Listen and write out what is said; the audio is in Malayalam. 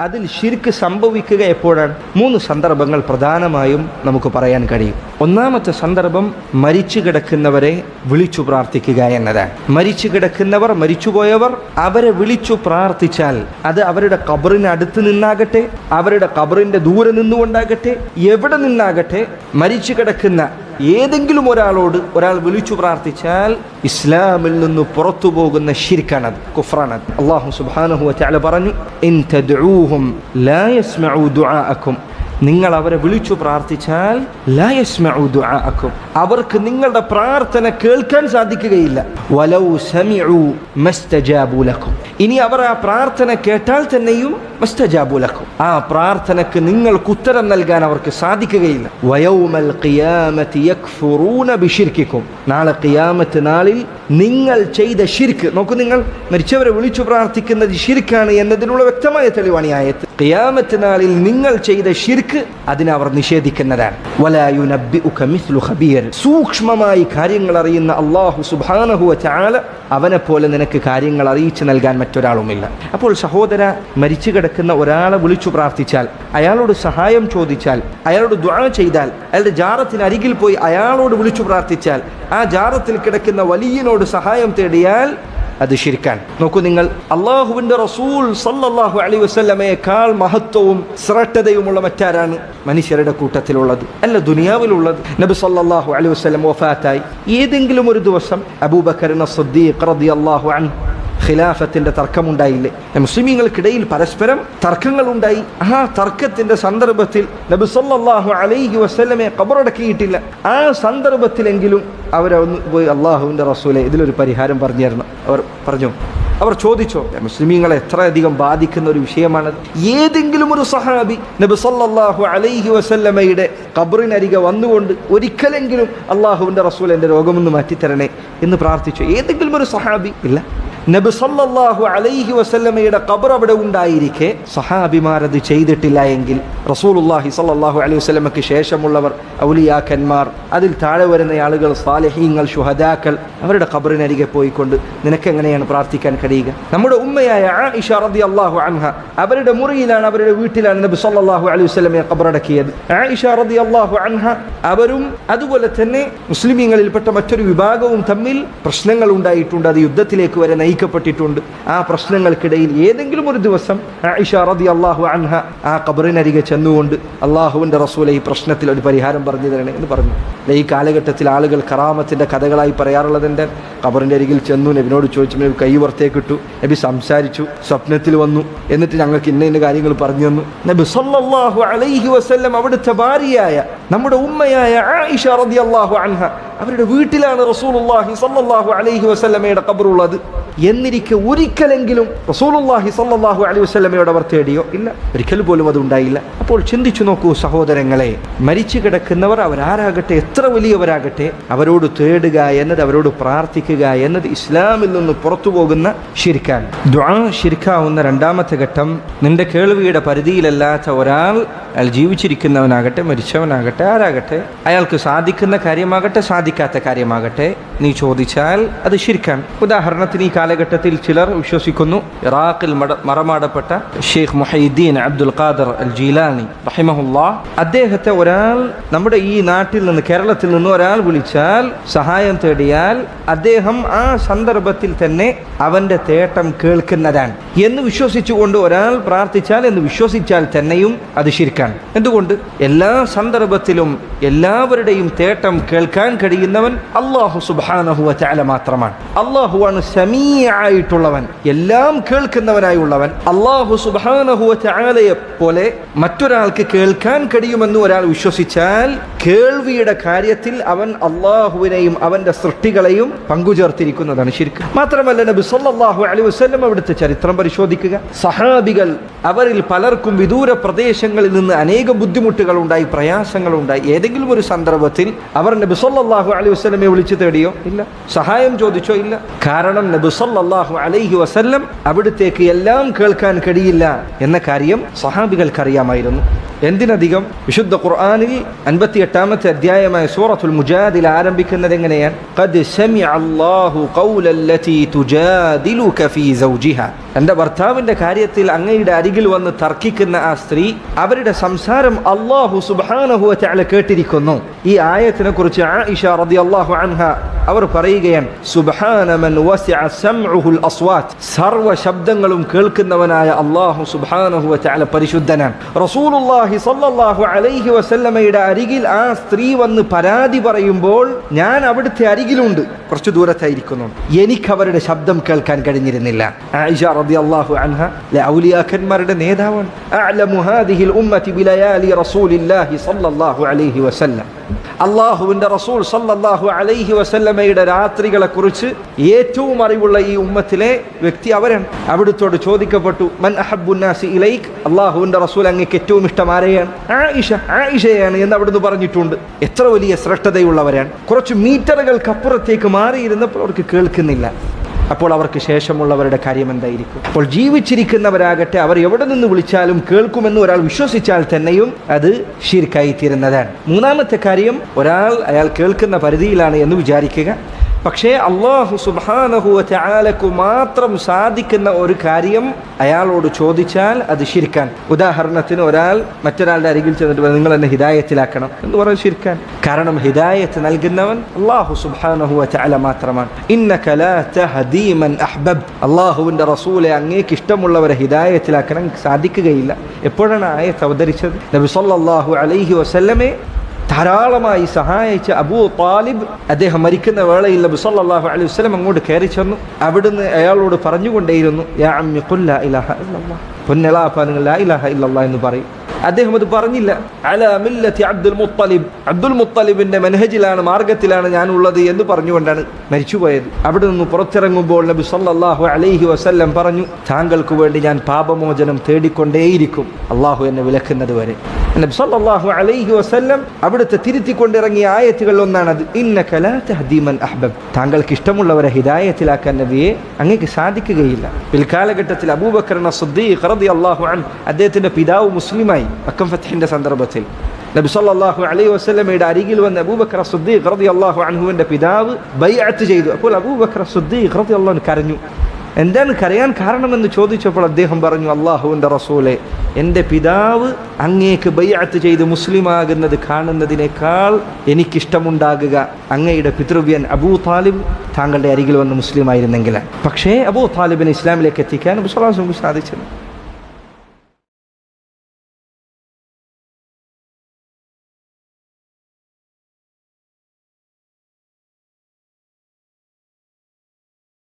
അതിൽ ശിർക്ക് സംഭവിക്കുക എപ്പോഴാണ്? മൂന്ന് സന്ദർഭങ്ങൾ പ്രധാനമായും നമുക്ക് പറയാൻ കഴിയും. ഒന്നാമത്തെ സന്ദർഭം മരിച്ചു കിടക്കുന്നവരെ വിളിച്ചു പ്രാർത്ഥിക്കുക എന്നതാണ്. മരിച്ചു കിടക്കുന്നവർ മരിച്ചുപോയവർ അവരെ വിളിച്ചു പ്രാർത്ഥിച്ചാൽ അത് അവരുടെ കബറിന് അടുത്ത് നിന്നാകട്ടെ അവരുടെ കബറിന്റെ ദൂരെ നിന്നുകൊണ്ടാകട്ടെ എവിടെ നിന്നാകട്ടെ മരിച്ചു കിടക്കുന്ന ഏതെങ്കിലും ഒരാളോട് ഒരാൾ വിളിച്ചു പ്രാർത്ഥിച്ചാൽ ഇസ്ലാമിൽ നിന്ന് പുറത്തു പോകുന്ന ഷിർക്കാണത് കുഫ്രാണത്. അള്ളാഹു സുബാനഹു പറഞ്ഞു നിങ്ങൾ അവരെ വിളിച്ചു പ്രാർത്ഥിച്ചാൽ ദുആഅക്കും. അവർക്ക് നിങ്ങളുടെ പ്രാർത്ഥന കേൾക്കാൻ സാധിക്കുകയില്ല. വലൗ ഇനി അവർ ആ പ്രാർത്ഥന കേട്ടാൽ തന്നെയും ലക്കും. ആ പ്രാർത്ഥനക്ക് നിങ്ങൾക്ക് ഉത്തരം നൽകാൻ അവർക്ക് സാധിക്കുകയില്ല. വയൗമൽ ബിശിർക്കിക്കും നാളെ ഖിയാമത്ത് നാളിൽ നിങ്ങൾ ചെയ്ത ഷിർക്ക് നോക്കൂ നിങ്ങൾ മരിച്ചവരെ വിളിച്ചു പ്രാർത്ഥിക്കുന്നത് ഷിർക്കാണ് എന്നതിനുള്ള വ്യക്തമായ തെളിവാണ് ഈ ആയത്ത്. ഖിയാമത്ത് നാളിൽ നിങ്ങൾ ചെയ്ത ഷിർക്ക് അതിനെ അവർ നിഷേധിക്കുന്നതാണ്. സൂക്ഷ്മമായി കാര്യങ്ങൾ അറിയുന്ന അള്ളാഹു സുബ്ഹാനഹു വതആല അവനെ പോലെ നിനക്ക് കാര്യങ്ങൾ അറിയിച്ചു നൽകാൻ മറ്റൊരാളുമില്ല. അപ്പോൾ സഹോദര മരിച്ചു കിടക്കുന്ന ഒരാളെ വിളിച്ചു പ്രാർത്ഥിച്ചാൽ അയാളോട് സഹായം ചോദിച്ചാൽ അയാളോട് ദ്വാ ചെയ്താൽ അയാളുടെ ജാറത്തിന് അരികിൽ പോയി അയാളോട് വിളിച്ചു പ്രാർത്ഥിച്ചാൽ ആ ജാറത്തിൽ കിടക്കുന്ന വലിയനോട് സഹായം തേടിയാൽ അത് ശിരിക്കാൻ നോക്കൂ നിങ്ങൾ അള്ളാഹുവിന്റെ റസൂൽ സല്ലാഹു അലി വസ്ലമയേക്കാൾ മഹത്വവും ശ്രേഷ്ഠതയുമുള്ള മറ്റാരാണ്? മനുഷ്യരുടെ കൂട്ടത്തിലുള്ളത് അല്ല ദുനിയാവിലുള്ളത്. നബി സല്ലാഹു അലി വസ്ലം വഫാത്തായി. ഏതെങ്കിലും ഒരു ദിവസം അബൂബക്കറിന ഖിലാഫത്തിന്റെ തർക്കമുണ്ടായില്ലേ? മുസ്ലിമീങ്ങൾക്കിടയിൽ പരസ്പരം തർക്കങ്ങൾ ഉണ്ടായി ആ തർക്കത്തിന്റെ സന്ദർഭത്തിൽ നബി സല്ലല്ലാഹു അലൈഹി വസ്ലമെ കബറടക്കിയിട്ടില്ല ആ സന്ദർഭത്തിലെങ്കിലും അവരൊന്ന് പോയി അള്ളാഹുവിന്റെ റസൂലെ ഇതിലൊരു പരിഹാരം പറഞ്ഞു തരണം അവർ പറഞ്ഞു അവർ ചോദിച്ചോ മുസ്ലിമീങ്ങളെ എത്രയധികം ബാധിക്കുന്ന ഒരു വിഷയമാണ് ഏതെങ്കിലും ഒരു സഹാബി നബി സല്ലല്ലാഹു അലൈഹി വസല്ലമയുടെ കബറിനരികെ വന്നുകൊണ്ട് ഒരിക്കലെങ്കിലും അള്ളാഹുവിന്റെ റസൂൽ എന്റെ രോഗമൊന്ന് മാറ്റിത്തരണേ എന്ന് പ്രാർത്ഥിച്ചു. ഏതെങ്കിലും ഒരു സഹാബി ഇല്ല. നബി സല്ലല്ലാഹു അലൈഹി വസല്ലമയുടെ കബർ അവിടെ ഉണ്ടായിരിക്കെ സഹാബിമാരത് ചെയ്തിട്ടില്ല എങ്കിൽ റസൂലുള്ളാഹി സല്ലാഹു അലൈഹി വസ്ലമക്ക് ശേഷമുള്ളവർ ഔലിയാക്കന്മാർ അതിൽ താഴെ വരുന്ന ആളുകൾ സ്വാലഹീങ്ങൾ ഷുഹദാക്കൾ അവരുടെ ഖബറിനരികെ പോയിക്കൊണ്ട് നിനക്ക് എങ്ങനെയാണ് പ്രാർത്ഥിക്കാൻ കഴിയുക? നമ്മുടെ ഉമ്മയായ ആയിഷ അള്ളാഹു അൻഹ അവരുടെ മുറിയിലാണ് അവരുടെ വീട്ടിലാണ് നബി സല്ലാഹു അലൈഹി വസ്ലമയെ ഖബറടക്കിയത്. ആയിഷ അള്ളാഹു അൻഹ അവരും അതുപോലെ തന്നെ മുസ്ലിമീങ്ങളിൽപ്പെട്ട മറ്റൊരു വിഭാഗവും തമ്മിൽ പ്രശ്നങ്ങൾ ഉണ്ടായിട്ടുണ്ട് അത് യുദ്ധത്തിലേക്ക് വരെ നയിക്കപ്പെട്ടിട്ടുണ്ട്. ആ പ്രശ്നങ്ങൾക്കിടയിൽ ഏതെങ്കിലും ഒരു ദിവസം ആയിഷ റതി അള്ളാഹു അൻഹ ആ ഖബറിനരികെ ചെന്നുകൊണ്ട് അള്ളാഹുവിന്റെ റസൂലെ ഈ പ്രശ്നത്തിൽ ഒരു പരിഹാരം പറഞ്ഞു തരണേ എന്ന് പറഞ്ഞു. അല്ലെ ഈ കാലഘട്ടത്തിൽ ആളുകൾ കറാമത്തിന്റെ കഥകളായി പറയാറുള്ളത് എന്റെ ഖബറിന്റെ അരികിൽ ചെന്നു നബിനോട് ചോദിച്ചു നബി കൈ പുറത്തേക്ക് ഇട്ടു. നബി സംസാരിച്ചു സ്വപ്നത്തിൽ വന്നു. എന്നിട്ട് ഞങ്ങൾക്ക് ഇന്ന ഇന്ന കാര്യങ്ങൾ പറഞ്ഞു തന്നു. നബി സല്ലല്ലാഹു അലൈഹി വസ്ല്ലം അവിടുത്തെ ഭാര്യയായ നമ്മുടെ ഉമ്മയായ ആയിഷ റളിയല്ലാഹു അൻഹ അവരുടെ വീട്ടിലാണ് റസൂലുള്ളാഹി സല്ലല്ലാഹു അലൈഹി വസല്ലമയുടെ കബറുള്ളത് എന്നിരിക്കെ ഒരിക്കലെങ്കിലും റസൂലുള്ളാഹി സല്ലാഹു അലൈഹി വസ്ല്ലമയോട് അവർ തേടിയോ? ഇല്ല. ഒരിക്കൽ പോലും അത് ഉണ്ടായില്ല. അപ്പോൾ ചിന്തിച്ചു നോക്കൂ സഹോദരങ്ങളെ മരിച്ചു കിടക്കുന്നവർ അവരാരാകട്ടെ എത്ര വലിയവരാകട്ടെ അവരോട് തേടുക എന്നത് അവരോട് പ്രാർത്ഥിക്കുക എന്നത് ഇസ്ലാമിൽ നിന്ന് പുറത്തു പോകുന്ന ശിരിക്കാൻ ദ്വാ രണ്ടാമത്തെ ഘട്ടം നിന്റെ കേൾവിയുടെ പരിധിയിലല്ലാത്ത ഒരാൾ അയാൾ ജീവിച്ചിരിക്കുന്നവനാകട്ടെ മരിച്ചവനാകട്ടെ ആരാകട്ടെ അയാൾക്ക് സാധിക്കുന്ന കാര്യമാകട്ടെ സാധിക്കാത്ത കാര്യമാകട്ടെ നീ ചോദിച്ചാൽ അത് ശരിക്കാൻ ഉദാഹരണത്തിന് ഈ കാലഘട്ടത്തിൽ ചിലർ വിശ്വസിക്കുന്നു ഇറാഖിൽ മട മറമാടപ്പെട്ട ഷെയ്ഖ് മൊഹീദ്ദീൻ അബ്ദുൽ ഖാദർ അൽ ജീലാനി റഹിമഹുല്ലാ. അദ്ദേഹത്തെ ഒരാൾ നമ്മുടെ ഈ നാട്ടിൽ നിന്ന് കേരളത്തിൽ നിന്ന് ഒരാൾ വിളിച്ചാൽ സഹായം തേടിയാൽ അദ്ദേഹം ആ സന്ദർഭത്തിൽ തന്നെ അവന്റെ തേട്ടം കേൾക്കുന്നതാണ്. എന്ന് വിശ്വസിച്ചുകൊണ്ട് ഒരാൾ പ്രാർത്ഥിച്ചാൽ എന്ന് വിശ്വസിച്ചാൽ തന്നെയും അത് ശരിക്കാണ് എന്തുകൊണ്ട്? എല്ലാ സന്ദർഭത്തിലും എല്ലാവരുടെയും തേട്ടം കേൾക്കാൻ കഴിയുന്നവൻ അള്ളാഹു സുബാനഹു ചാല മാത്രമാണ്. അള്ളാഹുവാണ് സമീയായിട്ടുള്ളവൻ എല്ലാം കേൾക്കുന്നവനായുള്ളവൻ. അള്ളാഹു സുബാനഹു ചാലയെ പോലെ മറ്റൊരാൾക്ക് കേൾക്കാൻ കഴിയുമെന്ന് ഒരാൾ വിശ്വസിച്ചാൽ കേൾവിയുടെ കാര്യത്തിൽ അവൻ അള്ളാഹുവിനെയും അവന്റെ സൃഷ്ടികളെയും പങ്കുചേർത്തിരിക്കുന്നതാണ് ശരിക്കും മാത്രമല്ല നബി സല്ലാഹു അലൈഹി വസല്ലം അവിടുത്തെ ചരിത്രം പരിശോധിക്കുക. സഹാബികൾ അവരിൽ പലർക്കും വിദൂര പ്രദേശങ്ങളിൽ നിന്ന് അനേകം ബുദ്ധിമുട്ടുകളുണ്ടായി ഉണ്ടായി ഏതെങ്കിലും ഒരു സന്ദർഭത്തിൽ അവർ നബി സല്ലല്ലാഹു അലൈഹി വസ്ലമെ വിളിച്ചു തേടിയോ? ഇല്ല. സഹായം ചോദിച്ചോ? ഇല്ല. കാരണം നബി സല്ലല്ലാഹു അലൈഹി വസ്ല്ലം അവിടുത്തേക്ക് എല്ലാം കേൾക്കാൻ കഴിയില്ല എന്ന കാര്യം സഹാബികൾക്ക് അറിയാമായിരുന്നു എന്തിനധികം വിശുദ്ധ ഖുർആാനിൽ അൻപത്തി എട്ടാമത്തെ അധ്യായമായ സൂറത്തുൽ മുജാദിൽ ആരംഭിക്കുന്നത് എങ്ങനെയാണ്? സൗജിഹ. എന്റെ കാര്യത്തിൽ അങ്ങയുടെ അരികിൽ വന്ന് തർക്കിക്കുന്ന ആ സ്ത്രീ അവരുടെ സംസാരം അള്ളാഹു സുബ്ഹാനഹു വതആല കേട്ടിരിക്കുന്നു. ഈ ആയത്തിനെ കുറിച്ച് ആയിഷ റളിയല്ലാഹു അൻഹ അവർ പറയുകയാണ് സുബ്ഹാന മൻ വസിഅ സംഉഹുൽ അസ്വാത്ത്. സർവ ശബ്ദങ്ങളും കേൾക്കുന്നവനായ അള്ളാഹു സുബ്ഹാനഹു വതആല പരിശുദ്ധനാണ്. റസൂലുള്ളാഹി സ്വല്ലല്ലാഹു അലൈഹി വസല്ലമയുടെ അരികിൽ ആ സ്ത്രീ വന്ന് പരാതി പറയുമ്പോൾ ഞാൻ അവിടുത്തെ അരികിലുണ്ട്. കുറച്ച് ദൂരത്തായിരിക്കുന്നു. എനിക്ക് അവരുടെ ശബ്ദം കേൾക്കാൻ കഴിഞ്ഞിരുന്നില്ല. ആയിഷ റളിയല്ലാഹു അൻഹ ഔലിയാക്കന്മാരുടെ നേതാവാണ്. അള്ളാഹുവിന്റെ റസൂൽ സല്ലാഹു അലൈഹി വസല്ലമയുടെ രാത്രികളെ കുറിച്ച് ഏറ്റവും അറിവുള്ള ഈ ഉമ്മത്തിലെ വ്യക്തി അവരാണ്. അവിടുത്തോട് ചോദിക്കപ്പെട്ടു മൻ അഹബ്ബുന്നാസി ഇലൈക്ക് അള്ളാഹുവിന്റെ റസൂൽ അങ്ങേക്ക് ഏറ്റവും ഇഷ്ടം ആരെയാണ് ആയിഷ ആയിഷയാണ് എന്ന് അവിടുന്ന് പറഞ്ഞിട്ടുണ്ട്. എത്ര വലിയ ശ്രേഷ്ഠതയുള്ളവരാണ്. കുറച്ച് മീറ്ററുകൾക്കപ്പുറത്തേക്ക് മാറിയിരുന്നപ്പോൾ അവർക്ക് കേൾക്കുന്നില്ല. അപ്പോൾ അവർക്ക് ശേഷമുള്ളവരുടെ കാര്യം എന്തായിരിക്കും? അപ്പോൾ ജീവിച്ചിരിക്കുന്നവരാകട്ടെ അവർ എവിടെ നിന്ന് വിളിച്ചാലും കേൾക്കുമെന്ന് ഒരാൾ വിശ്വസിച്ചാൽ തന്നെയും അത് ഷിർക്കായി തീരുന്നതാണ്. മൂന്നാമത്തെ കാര്യം ഒരാൾ അയാൾ കേൾക്കുന്ന പരിധിയിലാണ് എന്ന് വിചാരിക്കുക. പക്ഷേ അള്ളാഹു സുബാനഹുവലക്കു മാത്രം സാധിക്കുന്ന ഒരു കാര്യം അയാളോട് ചോദിച്ചാൽ അത് ശിരിക്കാൻ ഉദാഹരണത്തിന് ഒരാൾ മറ്റൊരാളുടെ അരികിൽ ചെന്നിട്ട് നിങ്ങൾ എന്നെ ഹിദായത്തിലാക്കണം. എന്ന് പറഞ്ഞാൽ ശിരിക്കാൻ കാരണം ഹിദായത്ത് നൽകുന്നവൻ അള്ളാഹു സുബാനഹുവാല മാത്രമാണ്. അള്ളാഹുവിന്റെ റസൂലെ അങ്ങേക്ക് ഇഷ്ടമുള്ളവരെ ഹിദായത്തിലാക്കണം സാധിക്കുകയില്ല. എപ്പോഴാണ് ആയത്ത് അവതരിച്ചത്? നബി സല്ലാഹു അലൈഹി വസല്ലമെ ധാരാളമായി സഹായിച്ച അബൂ താലിബ് അദ്ദേഹം മരിക്കുന്ന വേളയിൽ നബി അലൈഹി വസല്ലം അങ്ങോട്ട് കയറി ചെന്നു. അവിടുന്ന് അയാളോട് പറഞ്ഞുകൊണ്ടേയിരുന്നു ഇലാഹ ഇല്ലല്ലാഹ് ഇലാഹ ഇല്ലല്ലാഹ് എന്ന് പറയും. അദ്ദേഹം അത് പറഞ്ഞില്ല. അല മില്ലത്തി അബ്ദുൽ മുത്തലിബ്. അബ്ദുൽ മുത്തലിബിന്റെ മനഹജിലാണ് മാർഗത്തിലാണ് ഞാൻ ഉള്ളത് എന്ന് പറഞ്ഞുകൊണ്ടാണ് മരിച്ചുപോയത്. അവിടെ നിന്ന് പുറത്തിറങ്ങുമ്പോൾ നബി സല്ലല്ലാഹു അലൈഹി വസല്ലം പറഞ്ഞു താങ്കൾക്ക് വേണ്ടി ഞാൻ പാപമോചനം തേടിക്കൊണ്ടേയിരിക്കും. അള്ളാഹു എന്നെ വിലക്കുന്നത് വരെ. നബി സല്ലല്ലാഹു അലൈഹി വസല്ലം അവിടുത്തെ തിരുത്തിക്കൊണ്ടിറങ്ങിയ ആയത്തുകളിൽ ഒന്നാണത്. ഇന്ന കലാ തഹ്ദീ അഹ്ബബ്. താങ്കൾക്ക് ഇഷ്ടമുള്ളവരെ ഹിദായത്തിലാക്കാൻ നബിയെ അങ്ങേക്ക് സാധിക്കുകയില്ല. പിൽക്കാലഘട്ടത്തിൽ അബൂബക്കർ സിദ്ദീഖ് റളിയല്ലാഹു അൻ അദ്ദേഹത്തിന്റെ പിതാവ് മുസ്ലിമായി അക്കം ഫത്ഹിന്റെ സന്ദർഭത്തിൽ. നബി സല്ലല്ലാഹു അലൈഹി വസല്ലമയുടെ അരികിൽ വന്ന അബൂബക്കർ സിദ്ദീഖ് റളിയല്ലാഹു അൻഹുവിന്റെ പിതാവ് ബൈഅത്ത് ചെയ്തു. അപ്പോൾ അബൂബക്കർ സിദ്ദീഖ് റളിയല്ലാഹു അള്ളാഹു കരഞ്ഞു. എന്താണ് കരയാൻ കാരണമെന്ന് ചോദിച്ചപ്പോൾ അദ്ദേഹം പറഞ്ഞു അള്ളാഹുവിന്റെ റസൂലെ എന്റെ പിതാവ് അങ്ങേക്ക് ബയ്യാത്ത് ചെയ്ത് മുസ്ലിമാകുന്നത് കാണുന്നതിനേക്കാൾ എനിക്കിഷ്ടമുണ്ടാകുക. അങ്ങയുടെ പിതൃവ്യൻ അബൂ താലിബ് താങ്കളുടെ അരികിൽ വന്ന് മുസ്ലിമായിരുന്നെങ്കിൽ പക്ഷേ അബൂ താലിബിനെ ഇസ്ലാമിലേക്ക് എത്തിക്കാൻ സാധിച്ചത്